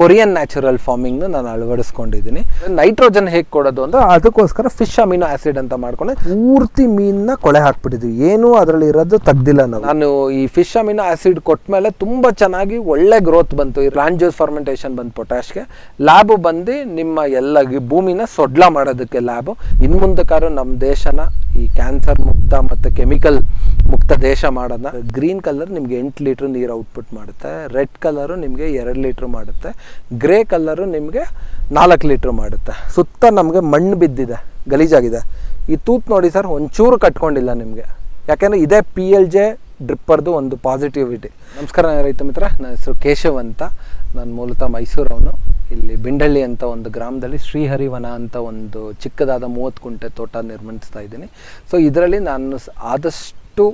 Korean natural farming ನಾನು ಅಳವಡಿಸ್ಕೊಂಡಿದ್ದೀನಿ. Nitrogen ಹೇಗೆ ಕೊಡೋದು ಅಂದರೆ ಅದಕ್ಕೋಸ್ಕರ ಫಿಶ್ ಅಮಿನೋ ಆಸಿಡ್ ಅಂತ ಮಾಡ್ಕೊಂಡು ಪೂರ್ತಿ ಮೀನನ್ನ ಕೊಳೆ ಹಾಕ್ಬಿಟ್ಟಿದ್ವಿ. ಏನು ಅದರಲ್ಲಿ ಇರೋದು ತೆಗ್ದಿಲ್ಲ ನಾವು. ನಾನು ಈ ಫಿಶ್ ಅಮಿನೋ ಆಸಿಡ್ ಕೊಟ್ಮೇಲೆ ತುಂಬಾ ಚೆನ್ನಾಗಿ ಒಳ್ಳೆ ಗ್ರೋತ್ ಬಂತು. ಈ ಜ್ಯೂಸ್ ಫರ್ಮೆಂಟೇಷನ್ ಬಂತು ಪೊಟ್ಯಾಶ್ಗೆ ಲ್ಯಾಬ್ ಬಂದು ನಿಮ್ಮ ಎಲ್ಲ ಭೂಮಿನ ಸೊಡ್ಲ ಮಾಡೋದಕ್ಕೆ ಲ್ಯಾಬ್ ಇನ್ನು ನಮ್ಮ ದೇಶನ ಈ ಕ್ಯಾನ್ಸರ್ ಮುಕ್ತ ಮತ್ತು ಕೆಮಿಕಲ್ ಮುಕ್ತ ದೇಶ ಮಾಡೋದನ್ನ. ಗ್ರೀನ್ ಕಲರ್ ನಿಮಗೆ ಎಂಟು ಲೀಟ್ರ್ ನೀರು ಔಟ್ಪುಟ್ ಮಾಡುತ್ತೆ. ರೆಡ್ ಕಲರು ನಿಮಗೆ ಎರಡು ಲೀಟ್ರ್ ಮಾಡುತ್ತೆ. ಗ್ರೇ ಕಲ್ಲರು ನಿಮಗೆ ನಾಲ್ಕು ಲೀಟ್ರ್ ಮಾಡುತ್ತೆ. ಸುತ್ತ ನಮಗೆ ಮಣ್ಣು ಬಿದ್ದಿದೆ, ಗಲೀಜಾಗಿದೆ. ಈ ತೂತ್ ನೋಡಿ ಸರ್, ಒಂಚೂರು ಕಟ್ಕೊಂಡಿಲ್ಲ ನಿಮಗೆ. ಯಾಕೆಂದರೆ ಇದೇ ಪಿ ಎಲ್ ಜೆ ಡ್ರಿಪ್ಪರ್ದು ಒಂದು ಪಾಸಿಟಿವಿಟಿ ನಮಸ್ಕಾರ ರೈತ ಮಿತ್ರ, ನನ್ನ ಹೆಸರು ಕೇಶವ್ ಅಂತ. ನಾನು ಮೂಲತಃ ಮೈಸೂರವನು ಇಲ್ಲಿ ಬಿಂಡಳ್ಳಿ ಅಂತ ಒಂದು ಗ್ರಾಮದಲ್ಲಿ ಶ್ರೀಹರಿವನ ಅಂತ ಒಂದು ಚಿಕ್ಕದಾದ ಮೂವತ್ತು ಕುಂಟೆ ತೋಟ ನಿರ್ಮಿಸ್ತಾ ಇದ್ದೀನಿ. ಸೊ ಇದರಲ್ಲಿ ನಾನು ಆದಷ್ಟು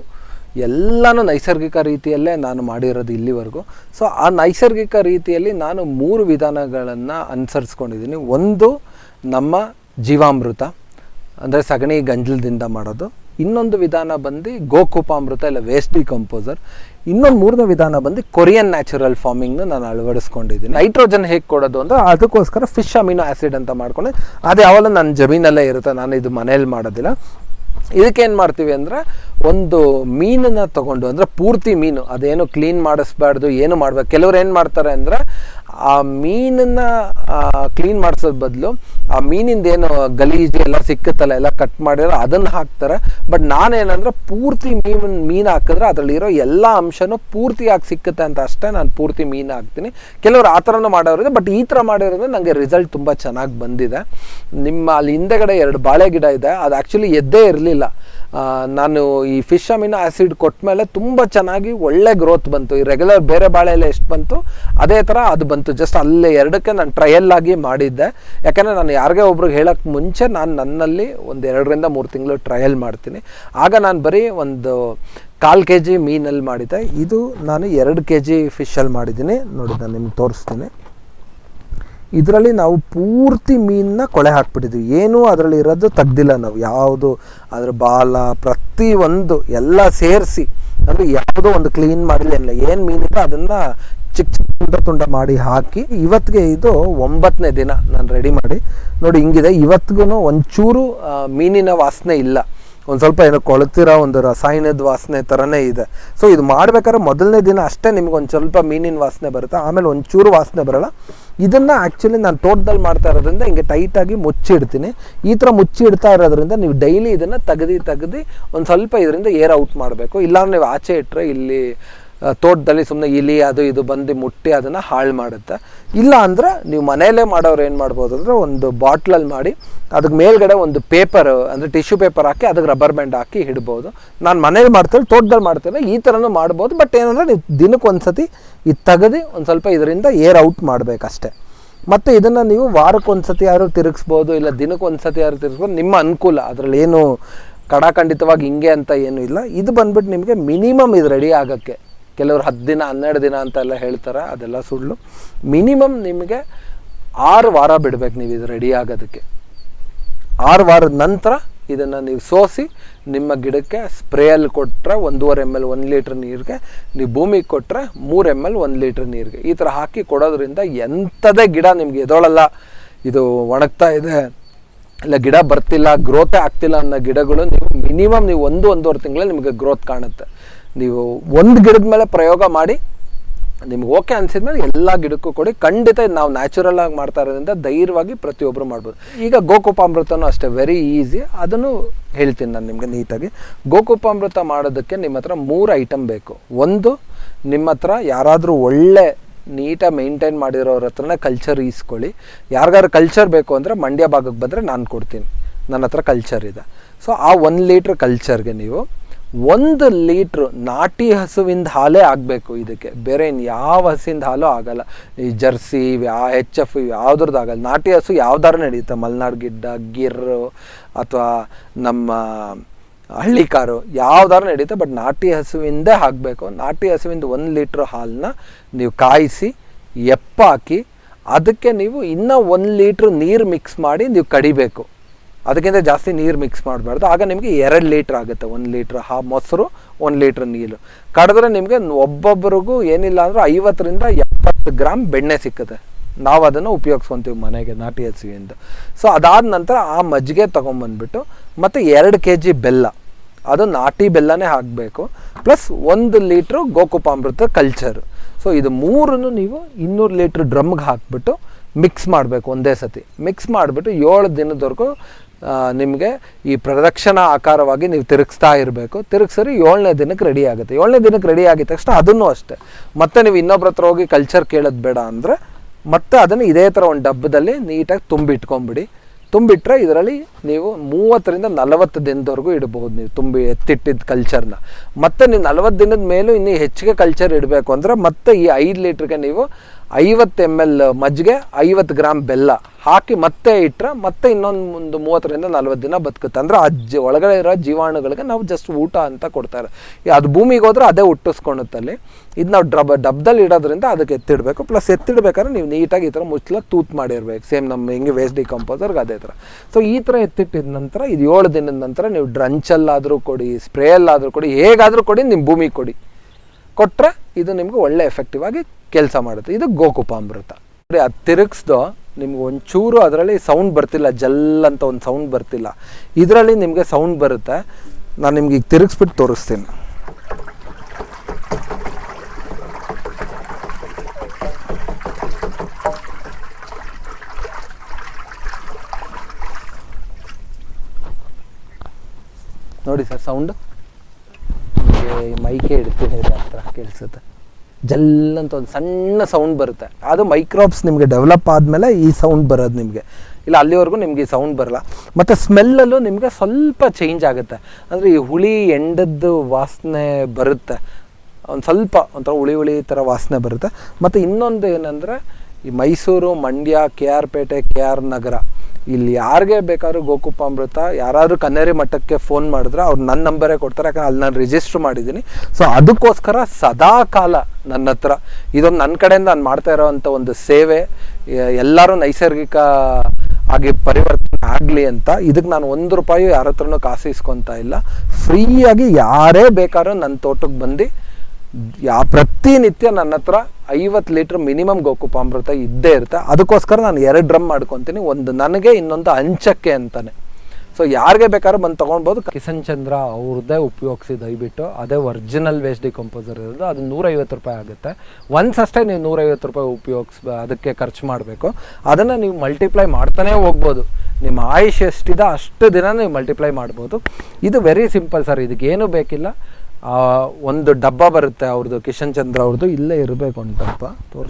ಎಲ್ಲನೂ ನೈಸರ್ಗಿಕ ರೀತಿಯಲ್ಲೇ ನಾನು ಮಾಡಿರೋದು ಇಲ್ಲಿವರೆಗೂ. ಸೊ ಆ ನೈಸರ್ಗಿಕ ರೀತಿಯಲ್ಲಿ ನಾನು ಮೂರು ವಿಧಾನಗಳನ್ನು ಅನುಸರಿಸ್ಕೊಂಡಿದ್ದೀನಿ. ಒಂದು, ನಮ್ಮ ಜೀವಾಮೃತ, ಅಂದರೆ ಸಗಣಿ ಗಂಜಲದಿಂದ ಮಾಡೋದು. ಇನ್ನೊಂದು ವಿಧಾನ ಬಂದು ಗೋಕುಪಾಮೃತ ಇಲ್ಲ ವೇಸ್ಟ್ ಡಿಕಂಪೋಸರ್ ಇನ್ನೊಂದು ಮೂರನೇ ವಿಧಾನ ಬಂದು ಕೊರಿಯನ್ ನ್ಯಾಚುರಲ್ ಫಾರ್ಮಿಂಗ್ನ ನಾನು ಅಳವಡಿಸ್ಕೊಂಡಿದ್ದೀನಿ. ನೈಟ್ರೋಜನ್ ಹೇಗೆ ಕೊಡೋದು ಅಂದರೆ ಅದಕ್ಕೋಸ್ಕರ ಫಿಶ್ ಅಮಿನೋ ಆಸಿಡ್ ಅಂತ ಮಾಡ್ಕೊಂಡು ಅದು ಯಾವಾಗಲೂ ನನ್ನ ಜಮೀನಲ್ಲೇ ಇರುತ್ತೆ, ನಾನು ಇದು ಮನೆಯಲ್ಲಿ ಮಾಡೋದಿಲ್ಲ. ಇದಕ್ಕೇನು ಮಾಡ್ತೀವಿ ಅಂದರೆ ಒಂದು ಮೀನನ್ನು ತಗೊಂಡು, ಅಂದರೆ ಪೂರ್ತಿ ಮೀನು, ಅದೇನು ಕ್ಲೀನ್ ಮಾಡಿಸ್ಬಾರ್ದು, ಏನು ಮಾಡಬೇಕು ಕೆಲವ್ರು ಏನು ಮಾಡ್ತಾರೆ ಅಂದರೆ ಆ ಮೀನನ್ನು ಕ್ಲೀನ್ ಮಾಡಿಸೋದ್ ಬದಲು ಆ ಮೀನಿಂದ ಏನು ಗಲೀಜು ಎಲ್ಲ ಸಿಕ್ಕತ್ತಲ್ಲ, ಎಲ್ಲ ಕಟ್ ಮಾಡಿದ್ರೆ ಅದನ್ನು ಹಾಕ್ತಾರೆ. ಬಟ್ ನಾನೇನಂದ್ರೆ ಪೂರ್ತಿ ಮೀನ್, ಮೀನು ಹಾಕಿದ್ರೆ ಅದರಲ್ಲಿರೋ ಎಲ್ಲ ಅಂಶನೂ ಪೂರ್ತಿಯಾಗಿ ಸಿಕ್ಕುತ್ತೆ ಅಂತ ಅಷ್ಟೇ ನಾನು ಪೂರ್ತಿ ಮೀನು ಹಾಕ್ತೀನಿ. ಕೆಲವರು ಆ ಥರನೂ ಮಾಡೋರಿದೆ ಬಟ್ ಈ ಥರ ಮಾಡಿರೋದ್ರೆ ನನಗೆ ರಿಸಲ್ಟ್ ತುಂಬ ಚೆನ್ನಾಗಿ ಬಂದಿದೆ. ನಿಮ್ಮ ಅಲ್ಲಿ ಹಿಂದೆಗಡೆ ಎರಡು ಬಾಳೆ ಗಿಡ ಇದೆ, ಅದು ಆ್ಯಕ್ಚುಲಿ ಎದ್ದೇ ಇರಲಿಲ್ಲ. ನಾನು ಈ ಫಿಶ್ ಅಮಿನೋ ಆಸಿಡ್ ಕೊಟ್ಮೇಲೆ ತುಂಬ ಚೆನ್ನಾಗಿ ಒಳ್ಳೆ ಗ್ರೋತ್ ಬಂತು. ಈ ರೆಗ್ಯುಲರ್ ಬೇರೆ ಬಾಳೆಲೆ ಎಷ್ಟು ಬಂತು, ಅದೇ ಥರ ಅದು ಬಂತು. ಜಸ್ಟ್ ಅಲ್ಲೇ ಎರಡಕ್ಕೆ ನಾನು ಟ್ರಯಲ್ ಆಗಿ ಮಾಡಿದ್ದೆ. ಯಾಕೆಂದರೆ ನಾನು ಯಾರಿಗೇ ಒಬ್ರಿಗೆ ಹೇಳೋಕ್ಕೆ ಮುಂಚೆ ನಾನು ನನ್ನಲ್ಲಿ ಒಂದು ಎರಡರಿಂದ ಮೂರು ತಿಂಗಳು ಟ್ರಯಲ್ ಮಾಡ್ತೀನಿ. ಆಗ ನಾನು ಬರೀ ಒಂದು ಕಾಲು ಕೆ ಜಿ ಮೀನಲ್ಲಿ ಮಾಡಿದ್ದೆ. ಇದು ನಾನು ಎರಡು ಕೆ ಜಿ ಫಿಶಲ್ಲಿ ಮಾಡಿದ್ದೀನಿ. ನೋಡಿ, ನಾನು ನಿಮ್ಗೆ ತೋರಿಸ್ತೀನಿ. ಇದರಲ್ಲಿ ನಾವು ಪೂರ್ತಿ ಮೀನನ್ನ ಕೊಳೆ ಹಾಕ್ಬಿಟ್ಟಿದ್ವಿ. ಏನೂ ಅದರಲ್ಲಿ ಇರೋದು ತೆಗ್ದಿಲ್ಲ ನಾವು. ಯಾವುದು ಅದರ ಬಾಲ, ಪ್ರತಿ ಒಂದು ಎಲ್ಲ ಸೇರಿಸಿ ಅಂದರೆ ಯಾವುದೋ ಒಂದು ಕ್ಲೀನ್ ಮಾಡಿಲ್ಲ ಏನು ಮೀನಿದೆ ಅದನ್ನು ಚಿಕ್ಕ ಚಿಕ್ಕ ತುಂಡ ತುಂಡ ಮಾಡಿ ಹಾಕಿ ಇವತ್ತಿಗೆ ಇದು ಒಂಬತ್ತನೇ ದಿನ ನಾನು ರೆಡಿ ಮಾಡಿ. ನೋಡಿ ಹಿಂಗಿದೆ. ಇವತ್ತಿಗೂ ಒಂಚೂರು ಮೀನಿನ ವಾಸನೆ ಇಲ್ಲ. ಒಂದು ಸ್ವಲ್ಪ ಏನೋ ಕೊಳತಿರೋ ಒಂದು ರಸಾಯನದ ವಾಸನೆ ಥರನೇ ಇದೆ. ಸೊ ಇದು ಮಾಡಬೇಕಾದ್ರೆ ಮೊದಲನೇ ದಿನ ಅಷ್ಟೇ ನಿಮ್ಗೆ ಒಂದು ಸ್ವಲ್ಪ ಮೀನಿನ ವಾಸನೆ ಬರುತ್ತೆ. ಆಮೇಲೆ ಒಂಚೂರು ವಾಸನೆ ಬರೋಲ್ಲ. ಇದನ್ನು ಆ್ಯಕ್ಚುಲಿ ನಾನು ತೋಟದಲ್ಲಿ ಮಾಡ್ತಾ ಇರೋದ್ರಿಂದ ಹಿಂಗೆ ಟೈಟಾಗಿ ಮುಚ್ಚಿಡ್ತೀನಿ. ಈ ಥರ ಮುಚ್ಚಿಡ್ತಾ ಇರೋದ್ರಿಂದ ನೀವು ಡೈಲಿ ಇದನ್ನು ತೆಗೆದು ತೆಗೆದು ಒಂದು ಸ್ವಲ್ಪ ಇದರಿಂದ ಏರ್ ಔಟ್ ಮಾಡಬೇಕು. ಇಲ್ಲಾಂದ್ರೆ ನೀವು ಆಚೆ ಇಟ್ಟರೆ ಇಲ್ಲಿ ತೋಟದಲ್ಲಿ ಸುಮ್ಮನೆ ಇಲಿ ಅದು ಇದು ಬಂದು ಮುಟ್ಟಿ ಅದನ್ನು ಹಾಳು ಮಾಡುತ್ತೆ. ಇಲ್ಲ ಅಂದರೆ ನೀವು ಮನೆಯಲ್ಲೇ ಮಾಡೋರು ಏನು ಮಾಡ್ಬೋದು ಅಂದರೆ ಒಂದು ಬಾಟ್ಲಲ್ಲಿ ಮಾಡಿ ಅದಕ್ಕೆ ಮೇಲ್ಗಡೆ ಒಂದು ಪೇಪರ್, ಅಂದರೆ ಟಿಶ್ಯೂ ಪೇಪರ್ ಹಾಕಿ ಅದಕ್ಕೆ ರಬ್ಬರ್ ಬ್ಯಾಂಡ್ ಹಾಕಿ ಇಡ್ಬೋದು. ನಾನು ಮನೇಲಿ ಮಾಡ್ತೇನೆ, ತೋಟದಲ್ಲಿ ಮಾಡ್ತೇನೆ, ಈ ಥರನೂ ಮಾಡ್ಬೋದು, ಬಟ್ ಏನಂದರೆ ನೀವು ದಿನಕ್ಕೆ ಒಂದು ಸತಿ ಇದು ತೆಗೆದು ಒಂದು ಸ್ವಲ್ಪ ಇದರಿಂದ ಏರ್ ಔಟ್ ಮಾಡಬೇಕಷ್ಟೆ. ಮತ್ತು ಇದನ್ನು ನೀವು ವಾರಕ್ಕೆ ಒಂದು ಸತಿ ಯಾರು ತಿರುಗಿಸ್ಬೋದು, ಇಲ್ಲ ದಿನಕ್ಕೆ ಒಂದು ಸತಿ ಯಾರು ತಿರುಗಿಸ್ಬೋದು, ನಿಮ್ಮ ಅನುಕೂಲ. ಅದರಲ್ಲಿ ಏನು ಕಡಾಖಂಡಿತವಾಗಿ ಹಿಂಗೆ ಅಂತ ಏನೂ ಇಲ್ಲ. ಇದು ಬಂದ್ಬಿಟ್ಟು ನಿಮಗೆ ಮಿನಿಮಮ್ ಇದು ರೆಡಿ ಆಗೋಕ್ಕೆ. ಕೆಲವರು ಹತ್ತು ದಿನ, ಹನ್ನೆರಡು ದಿನ ಅಂತ ಎಲ್ಲ ಹೇಳ್ತಾರೆ, ಅದೆಲ್ಲ ಸುಳ್ಳು. ಮಿನಿಮಮ್ ನಿಮಗೆ ಆರು ವಾರ ಬಿಡ್ಬೇಕು ನೀವು ಇದು ರೆಡಿ ಆಗೋದಕ್ಕೆ. ಆರು ವಾರದ ನಂತರ ಇದನ್ನು ನೀವು ಸೋಸಿ, ನಿಮ್ಮ ಗಿಡಕ್ಕೆ ಸ್ಪ್ರೇಯಲ್ಲಿ ಕೊಟ್ಟರೆ ಒಂದೂವರೆ ಎಂ ಎಲ್ ಒಂದು ಲೀಟ್ರ್ ನೀರಿಗೆ, ನೀವು ಭೂಮಿಗೆ ಕೊಟ್ಟರೆ ಮೂರು ಎಂ ಎಲ್ ಒಂದು ಲೀಟ್ರ್ ನೀರಿಗೆ. ಈ ಥರ ಹಾಕಿ ಕೊಡೋದ್ರಿಂದ ಎಂಥದೇ ಗಿಡ ನಿಮ್ಗೆ ಎದೋಳಲ್ಲ, ಇದು ಒಣಗ್ತಾ ಇದೆ, ಇಲ್ಲ ಗಿಡ ಬರ್ತಿಲ್ಲ ಗ್ರೋತೇ ಆಗ್ತಿಲ್ಲ ಅನ್ನೋ ಗಿಡಗಳು ನೀವು ಮಿನಿಮಮ್ ನೀವು ಒಂದು, ಒಂದೂವರೆ ತಿಂಗಳಲ್ಲಿ ನಿಮಗೆ ಗ್ರೋತ್ ಕಾಣುತ್ತೆ. ನೀವು ಒಂದು ಗಿಡದ ಮೇಲೆ ಪ್ರಯೋಗ ಮಾಡಿ, ನಿಮ್ಗೆ ಓಕೆ ಅನ್ಸಿದ್ಮೇಲೆ ಎಲ್ಲ ಗಿಡಕ್ಕೂ ಕೊಡಿ. ಖಂಡಿತ ನಾವು ನ್ಯಾಚುರಲ್ ಆಗಿ ಮಾಡ್ತಾ ಇರೋದ್ರಿಂದ ಧೈರ್ಯವಾಗಿ ಪ್ರತಿಯೊಬ್ಬರು ಮಾಡ್ಬೋದು. ಈಗ ಗೋಕುಪಾಮೃತನೂ ಅಷ್ಟೇ ವೆರಿ ಈಸಿ ಅದನ್ನು ಹೇಳ್ತೀನಿ ನಾನು ನಿಮಗೆ ನೀಟಾಗಿ. ಗೋಕುಪಾಮೃತ ಮಾಡೋದಕ್ಕೆ ನಿಮ್ಮ ಹತ್ರ ಮೂರು ಐಟಮ್ ಬೇಕು. ಒಂದು, ನಿಮ್ಮ ಹತ್ರ ಯಾರಾದರೂ ಒಳ್ಳೆ ನೀಟಾಗಿ ಮೇಂಟೈನ್ ಮಾಡಿರೋರ ಹತ್ರನೇ ಕಲ್ಚರ್ ಈಸ್ಕೊಳ್ಳಿ. ಯಾರಿಗಾರು ಕಲ್ಚರ್ ಬೇಕು ಅಂದರೆ ಮಂಡ್ಯ ಭಾಗಕ್ಕೆ ಬಂದರೆ ನಾನು ಕೊಡ್ತೀನಿ. ನನ್ನ ಹತ್ರ ಕಲ್ಚರ್ ಇದೆ. ಸೊ ಆ ಒಂದು ಲೀಟ್ರ್ ಕಲ್ಚರ್ಗೆ ನೀವು ಒಂದು ಲೀಟ್ರ್ ನಾಟಿ ಹಸುವಿಂದ ಹಾಲೇ ಆಗಬೇಕು ಇದಕ್ಕೆ. ಬೇರೆ ಇನ್ನು ಯಾವ ಹಸುವಿಂದ ಹಾಲು ಆಗಲ್ಲ. ಈ ಜರ್ಸಿ ಯಾ ಎಚ್ ಎಫ್ ಯಾವ್ದ್ರದ್ದು ಆಗಲ್ಲ. ನಾಟಿ ಹಸು ಯಾವ್ದಾರು ನಡೆಯುತ್ತೆ ಮಲ್ನಾಡ್ ಗಿಡ್ಡ ಗಿರ್ರು ಅಥವಾ ನಮ್ಮ ಹಳ್ಳಿ ಕಾರು ಯಾವ್ದಾರು ನಡೆಯುತ್ತೆ ಬಟ್ ನಾಟಿ ಹಸುವಿಂದೇ ಹಾಕಬೇಕು ನಾಟಿ ಹಸುವಿಂದ ಒಂದು ಲೀಟ್ರ್ ಹಾಲನ್ನ ನೀವು ಕಾಯಿಸಿ, ಎಪ್ಪಾಕಿ, ಅದಕ್ಕೆ ನೀವು ಇನ್ನೂ ಒಂದು ಲೀಟ್ರ್ ನೀರು ಮಿಕ್ಸ್ ಮಾಡಿ ನೀವು ಕಡಿಬೇಕು. ಅದಕ್ಕಿಂತ ಜಾಸ್ತಿ ನೀರು ಮಿಕ್ಸ್ ಮಾಡಬಾರ್ದು. ಆಗ ನಿಮಗೆ ಎರಡು ಲೀಟ್ರ್ ಆಗುತ್ತೆ. ಒಂದು ಲೀಟ್ರ್ ಹಾ ಮೊಸರು, ಒಂದು ಲೀಟ್ರ್ ನೀರು. ಕಡಿದ್ರೆ ನಿಮಗೆ ಒಬ್ಬೊಬ್ಬರಿಗೂ ಏನಿಲ್ಲ ಅಂದರೂ ಐವತ್ತರಿಂದ ಎಪ್ಪತ್ತು ಗ್ರಾಮ್ ಬೆಣ್ಣೆ ಸಿಕ್ಕುತ್ತೆ. ನಾವು ಅದನ್ನು ಉಪಯೋಗಿಸ್ಕೊತೀವಿ ಮನೆಗೆ, ನಾಟಿ ಹಸಿವಿಯಿಂದ ಸೊ ಅದಾದ ನಂತರ ಆ ಮಜ್ಜಿಗೆ ತೊಗೊಂಬಂದ್ಬಿಟ್ಟು ಮತ್ತು ಎರಡು ಕೆ ಜಿ ಬೆಲ್ಲ. ಅದು ನಾಟಿ ಬೆಲ್ಲನೇ ಹಾಕಬೇಕು. ಪ್ಲಸ್ ಒಂದು ಲೀಟ್ರು ಗೋಕುಪಾಮೃತ ಕಲ್ಚರ್ ಸೊ ಇದು ಮೂರನ್ನು ನೀವು ಇನ್ನೂರು ಲೀಟ್ರ್ ಡ್ರಮ್ಗೆ ಹಾಕ್ಬಿಟ್ಟು ಮಿಕ್ಸ್ ಮಾಡಬೇಕು ಒಂದೇ ಸತಿ. ಮಿಕ್ಸ್ ಮಾಡಿಬಿಟ್ಟು ಏಳು ದಿನದವರೆಗೂ ನಿಮಗೆ ಈ ಪ್ರದಕ್ಷಿಣಾ ಆಕಾರವಾಗಿ ನೀವು ತಿರುಗಿಸ್ತಾ ಇರಬೇಕು. ತಿರುಗಿಸಿದ್ರೆ ಏಳನೇ ದಿನಕ್ಕೆ ರೆಡಿ ಆಗುತ್ತೆ. ಏಳನೇ ದಿನಕ್ಕೆ ರೆಡಿ ಆಗಿದ ತಕ್ಷಣ ಅದನ್ನು ಅಷ್ಟೇ. ಮತ್ತೆ ನೀವು ಇನ್ನೊಬ್ರ ಹತ್ರ ಹೋಗಿ ಕಲ್ಚರ್ ಕೇಳೋದು ಬೇಡ ಅಂದರೆ ಮತ್ತೆ ಅದನ್ನು ಇದೇ ಥರ ಒಂದು ಡಬ್ಬದಲ್ಲಿ ನೀಟಾಗಿ ತುಂಬಿಟ್ಕೊಂಬಿಡಿ. ತುಂಬಿಟ್ರೆ ಇದರಲ್ಲಿ ನೀವು ಮೂವತ್ತರಿಂದ ನಲವತ್ತು ದಿನದವರೆಗೂ ಇಡ್ಬೋದು ನೀವು ತುಂಬಿ ಎತ್ತಿಟ್ಟಿದ್ದ ಕಲ್ಚರ್ನ ಮತ್ತೆ ನೀವು ನಲವತ್ತು ದಿನದ ಮೇಲೂ ಇನ್ನೂ ಹೆಚ್ಚಿಗೆ ಕಲ್ಚರ್ ಇಡಬೇಕು ಅಂದರೆ ಮತ್ತೆ ಈ ಐದು ಲೀಟ್ರಿಗೆ ನೀವು ಐವತ್ತು ಎಂ ಎಲ್ ಮಜ್ಜಿಗೆ, ಐವತ್ತು ಗ್ರಾಮ್ ಬೆಲ್ಲ ಹಾಕಿ ಮತ್ತೆ ಇಟ್ಟರೆ ಮತ್ತೆ ಇನ್ನೊಂದು ಒಂದು ಮೂವತ್ತರಿಂದ ನಲ್ವತ್ತು ದಿನ ಬದುಕುತ್ತೆ. ಅಂದರೆ ಅಜ್ಜ ಒಳಗಡೆ ಇರೋ ಜೀವಾಣುಗಳಿಗೆ ನಾವು ಜಸ್ಟ್ ಊಟ ಅಂತ ಕೊಡ್ತಾರೆ ಅದು ಭೂಮಿಗೆ ಹೋದ್ರೆ ಅದೇ ಹುಟ್ಟಿಸ್ಕೊಳುತ್ತೆ ಅಲ್ಲಿ. ಇದು ನಾವು ಡ್ರಬ್, ಡಬ್ದಲ್ಲಿ ಇಡೋದ್ರಿಂದ ಅದಕ್ಕೆ ಎತ್ತಿಡಬೇಕು. ಪ್ಲಸ್ ಎತ್ತಿಡ್ಬೇಕಾದ್ರೆ ನೀವು ನೀಟಾಗಿ ಈ ಥರ ಮುಚ್ಚಲ ತೂತ್ ಮಾಡಿರ್ಬೇಕು. ಸೇಮ್ ನಮ್ಮ ಹೆಂಗೆ ವೇಸ್ಟ್ ಡಿಕಂಪೋಸರ್ಗೆ ಅದೇ ಥರ. ಸೊ ಈ ಥರ ಎತ್ತಿಟ್ಟಿದ ನಂತರ, ಇದು ಏಳು ದಿನದ ನಂತರ ನೀವು ಡ್ರಂಚಲ್ಲಾದರೂ ಕೊಡಿ, ಸ್ಪ್ರೇಯಲ್ಲಾದರೂ ಕೊಡಿ, ಹೇಗಾದರೂ ಕೊಡಿ ನಿಮ್ಮ ಭೂಮಿಗೆ ಕೊಡಿ. ಕೊಟ್ಟರೆ ಇದು ನಿಮ್ಗೆ ಒಳ್ಳೆ ಎಫೆಕ್ಟಿವ್ ಆಗಿ ಕೆಲಸ ಮಾಡುತ್ತೆ. ಇದು ಗೋಕುಪಾಮೃತ. ಅದು ತಿರುಗಿಸ್ದು ನಿಮ್ಗೆ ಒಂಚೂರು ಅದರಲ್ಲಿ ಸೌಂಡ್ ಬರ್ತಿಲ್ಲ, ಜಲ್ ಅಂತ ಒಂದು ಸೌಂಡ್ ಬರ್ತಿಲ್ಲ. ಇದರಲ್ಲಿ ನಿಮಗೆ ಸೌಂಡ್ ಬರುತ್ತೆ. ನಾನು ನಿಮ್ಗೆ ಈಗ ತಿರುಗಿಸ್ಬಿಟ್ಟು ತೋರಿಸ್ತೀನಿ. ನೋಡಿ ಸರ್ ಸೌಂಡ್ ನಿಮಗೆ ಮೈಕೆ ಇಡ್ತೀನಿ ಇಲ್ಲ ಹತ್ರ ಕೇಳಿಸುತ್ತೆ. ಜಲ್ ಅಂತ ಒಂದು ಸಣ್ಣ ಸೌಂಡ್ ಬರುತ್ತೆ. ಅದು ಮೈಕ್ರೋಬ್ಸ್ ನಿಮಗೆ ಡೆವಲಪ್ ಆದಮೇಲೆ ಈ ಸೌಂಡ್ ಬರೋದು ನಿಮಗೆ. ಇಲ್ಲ, ಅಲ್ಲಿವರೆಗೂ ನಿಮಗೆ ಈ ಸೌಂಡ್ ಬರಲ್ಲ. ಮತ್ತು ಸ್ಮೆಲ್ಲಲ್ಲೂ ನಿಮಗೆ ಸ್ವಲ್ಪ ಚೇಂಜ್ ಆಗುತ್ತೆ. ಅಂದರೆ ಈ ಹುಳಿ ಎಂಡದ್ದು ವಾಸನೆ ಬರುತ್ತೆ. ಒಂದು ಸ್ವಲ್ಪ, ಒಂಥರ ಹುಳಿ ಹುಳಿ ಥರ ವಾಸನೆ ಬರುತ್ತೆ. ಮತ್ತು ಇನ್ನೊಂದು ಏನಂದರೆ ಈ Mysuru, Mandya, K R Pete, K R Nagar ಇಲ್ಲಿ ಯಾರಿಗೆ ಬೇಕಾದ್ರೂ ಗೋಕುಪಾಮೃತ, ಯಾರಾದರೂ ಕನ್ನೇರಿ ಮಠಕ್ಕೆ ಫೋನ್ ಮಾಡಿದ್ರೆ ಅವ್ರು ನನ್ನ ನಂಬರೇ ಕೊಡ್ತಾರೆ, ಯಾಕಂದ್ರೆ ಅಲ್ಲಿ ನಾನು ರಿಜಿಸ್ಟರ್ ಮಾಡಿದ್ದೀನಿ. ಸೊ ಅದಕ್ಕೋಸ್ಕರ ಸದಾ ಕಾಲ ನನ್ನ ಹತ್ರ. ಇದೊಂದು ನನ್ನ ಕಡೆಯಿಂದ ನಾನು ಮಾಡ್ತಾ ಇರೋವಂಥ ಒಂದು ಸೇವೆ. ಎಲ್ಲರೂ ನೈಸರ್ಗಿಕ ಆಗಿ ಪರಿವರ್ತನೆ ಆಗಲಿ ಅಂತ. ಇದಕ್ಕೆ ನಾನು ಒಂದು ರೂಪಾಯಿ ಯಾರ ಹತ್ರನೂ ಕಾಸು ಇಸ್ಕೊತಾ ಇಲ್ಲ. ಫ್ರೀಯಾಗಿ ಯಾರೇ ಬೇಕಾದ್ರೂ ನನ್ನ ತೋಟಕ್ಕೆ ಬಂದು ಯಾ ಪ್ರತಿನಿತ್ಯ ನನ್ನ ಹತ್ರ ಐವತ್ತು ಲೀಟ್ರ್ ಮಿನಿಮಮ್ ಗೋಕುಪಾಮೃತ ಇದ್ದೇ ಇರುತ್ತೆ. ಅದಕ್ಕೋಸ್ಕರ ನಾನು ಎರಡು ಡ್ರಮ್ ಮಾಡ್ಕೊತೀನಿ. ಒಂದು ನನಗೆ, ಇನ್ನೊಂದು ಅಂಚಕ್ಕೆ ಅಂತಾನೆ. ಸೊ ಯಾರಿಗೆ ಬೇಕಾದ್ರೂ ಬಂದು ತೊಗೊಳ್ಬೋದು. ಕಿಸನ್ ಚಂದ್ರ ಅವ್ರದ್ದೇ ಉಪಯೋಗಿಸಿ ದಯವಿಟ್ಟು, ಅದೇ ಒರಿಜಿನಲ್ ವೇಸ್ಟ್ ಡಿಕಂಪೋಸರ್ ಇರೋದು ಅದು ನೂರೈವತ್ತು ರೂಪಾಯಿ ಆಗುತ್ತೆ. ಒನ್ಸ್ ಅಷ್ಟೇ ನೀವು ನೂರೈವತ್ತು ರೂಪಾಯಿ ಉಪಯೋಗಿಸ್, ಅದಕ್ಕೆ ಖರ್ಚು ಮಾಡಬೇಕು. ಅದನ್ನು ನೀವು ಮಲ್ಟಿಪ್ಲೈ ಮಾಡ್ತಾನೆ ಹೋಗ್ಬೋದು. ನಿಮ್ಮ ಆಯುಷ್ ಎಷ್ಟಿದೆ ಅಷ್ಟು ದಿನ ನೀವು ಮಲ್ಟಿಪ್ಲೈ ಮಾಡ್ಬೋದು. ಇದು ವೆರಿ ಸಿಂಪಲ್ ಸರ್ ಇದಕ್ಕೇನು ಬೇಕಿಲ್ಲ. ಒಂದು ಡಬ್ಬ ಬರುತ್ತೆ ಅವ್ರದ್ದು ಕಿಶನ್ ಚಂದ್ರ ಅವ್ರದ್ದು ಇಲ್ಲೇ ಇರಬೇಕು ಒಂದು ಡಬ್ಬ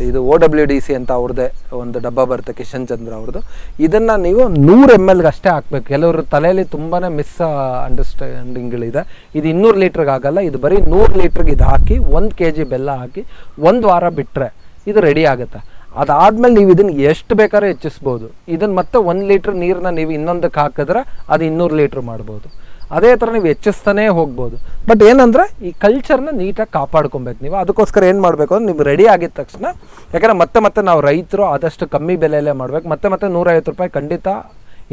ಇದು ಓ ಡಬ್ಲ್ಯೂ ಡಿ ಸಿ ಅಂತ ಅವ್ರದ್ದೇ ಒಂದು ಡಬ್ಬ ಬರುತ್ತೆ, ಕಿಶನ್ ಚಂದ್ರ ಅವ್ರದ್ದು ಇದನ್ನು ನೀವು ನೂರು ಎಂ ಎಲ್ಗೆ ಅಷ್ಟೇ ಹಾಕ್ಬೇಕು. ಕೆಲವರು ತಲೆಯಲ್ಲಿ ತುಂಬಾ ಮಿಸ್ ಅಂಡರ್ಸ್ಟ್ಯಾಂಡಿಂಗ್ಗಳಿದೆ ಇದು. ಇನ್ನೂರು ಲೀಟ್ರಿಗೆ ಆಗಲ್ಲ, ಇದು ಬರೀ ನೂರು ಲೀಟ್ರಿಗೆ ಇದು ಹಾಕಿ, ಒಂದು ಕೆ ಜಿ ಬೆಲ್ಲ ಹಾಕಿ, ಒಂದು ವಾರ ಬಿಟ್ಟರೆ ಇದು ರೆಡಿ ಆಗುತ್ತೆ. ಅದಾದ್ಮೇಲೆ ನೀವು ಇದನ್ನ ಎಷ್ಟು ಬೇಕಾದ್ರೂ ಹೆಚ್ಚಿಸ್ಬೋದು. ಇದನ್ನ ಮತ್ತೆ ಒಂದು ಲೀಟ್ರ್ ನೀರನ್ನ ನೀವು ಇನ್ನೊಂದಕ್ಕೆ ಹಾಕಿದ್ರೆ ಅದು ಇನ್ನೂರು ಲೀಟ್ರ್ ಮಾಡ್ಬೋದು. ಅದೇ ಥರ ನೀವು ಹೆಚ್ಚಿಸ್ತಾನೇ ಹೋಗ್ಬೋದು. ಬಟ್ ಏನಂದರೆ ಈ ಕಲ್ಚರ್ನ ನೀಟಾಗಿ ಕಾಪಾಡ್ಕೊಬೇಕು ನೀವು. ಅದಕ್ಕೋಸ್ಕರ ಏನು ಮಾಡಬೇಕು ಅಂದ್ರೆ ನೀವು ರೆಡಿ ಆಗಿದ ತಕ್ಷಣ, ಯಾಕಂದರೆ ಮತ್ತೆ ಮತ್ತೆ ನಾವು ರೈತರು ಆದಷ್ಟು ಕಮ್ಮಿ ಬೆಲೆಯಲ್ಲೇ ಮಾಡ್ಬೇಕು. ಮತ್ತೆ ಮತ್ತೆ ನೂರೈವತ್ತು ರೂಪಾಯಿ ಖಂಡಿತ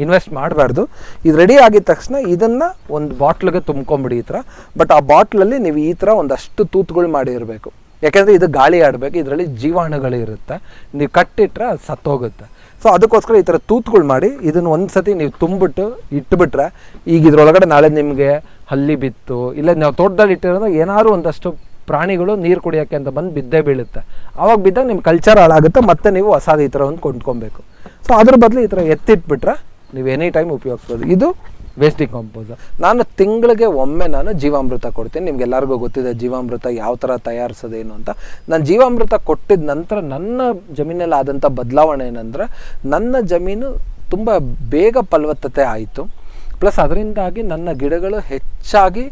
ಇನ್ವೆಸ್ಟ್ ಮಾಡಬಾರ್ದು. ಇದು ರೆಡಿ ಆಗಿದ ತಕ್ಷಣ ಇದನ್ನು ಒಂದು ಬಾಟ್ಲಿಗೆ ತುಂಬ್ಕೊಂಬಿಡಿ ಈ ಥರ ಬಟ್ ಆ ಬಾಟ್ಲಲ್ಲಿ ನೀವು ಈ ಥರ ಒಂದಷ್ಟು ತೂತುಗಳು ಮಾಡಿರಬೇಕು. ಯಾಕೆಂದರೆ ಇದು ಗಾಳಿ ಆಡಬೇಕು. ಇದರಲ್ಲಿ ಜೀವಾಣುಗಳು ಇರುತ್ತೆ. ನೀವು ಕಟ್ಟಿಟ್ರೆ ಅದು ಸತ್ತೋಗುತ್ತೆ. ಸೊ ಅದಕ್ಕೋಸ್ಕರ ಈ ಥರ ತೂತುಗಳು ಮಾಡಿ ಇದನ್ನು ಒಂದು ಸತಿ ನೀವು ತುಂಬಿಟ್ಟು ಇಟ್ಬಿಟ್ರೆ ಈಗ ಇದ್ರೊಳಗಡೆ ನಾಳೆ ನಿಮಗೆ ಹಲ್ಲಿ ಬಿತ್ತು ಇಲ್ಲ ನಾವು ತೋಟದಲ್ಲಿ ಇಟ್ಟಿರೋದು ಏನಾದ್ರು ಒಂದಷ್ಟು ಪ್ರಾಣಿಗಳು ನೀರು ಕುಡಿಯೋಕ್ಕೆ ಅಂತ ಬಂದು ಬಿದ್ದೇ ಬೀಳುತ್ತೆ. ಅವಾಗ ಬಿದ್ದಾಗ ನಿಮ್ಮ ಕಲ್ಚರ್ ಹಾಳಾಗುತ್ತೆ, ಮತ್ತೆ ನೀವು ಹೊಸದು ಈ ಥರ ಒಂದು ಕೊಂಡ್ಕೊಬೇಕು. ಸೊ ಅದ್ರ ಬದಲು ಈ ಥರ ಎತ್ತಿಟ್ಬಿಟ್ರೆ ನೀವು ಎನಿ ಟೈಮ್ ಉಪಯೋಗಿಸ್ಬೋದು. ಇದು ವೇಸ್ಟ್ ಕಾಂಪೋಸ್ ನಾನು ತಿಂಗಳಿಗೆ ಒಮ್ಮೆ ನಾನು ಜೀವಾಮೃತ ಕೊಡ್ತೀನಿ. ನಿಮ್ಗೆ ಎಲ್ಲರಿಗೂ ಗೊತ್ತಿದೆ ಜೀವಾಮೃತ ಯಾವ ಥರ ತಯಾರಿಸೋದೇನು ಅಂತ. ನಾನು ಜೀವಾಮೃತ ಕೊಟ್ಟಿದ ನಂತರ ನನ್ನ ಜಮೀನಲ್ಲಿ ಆದಂಥ ಬದಲಾವಣೆ ಏನಂದರೆ, ನನ್ನ ಜಮೀನು ತುಂಬ ಬೇಗ ಫಲವತ್ತತೆ ಆಯಿತು. ಪ್ಲಸ್ ಅದರಿಂದಾಗಿ ನನ್ನ ಗಿಡಗಳು ಹೆಚ್ಚಾಗಿ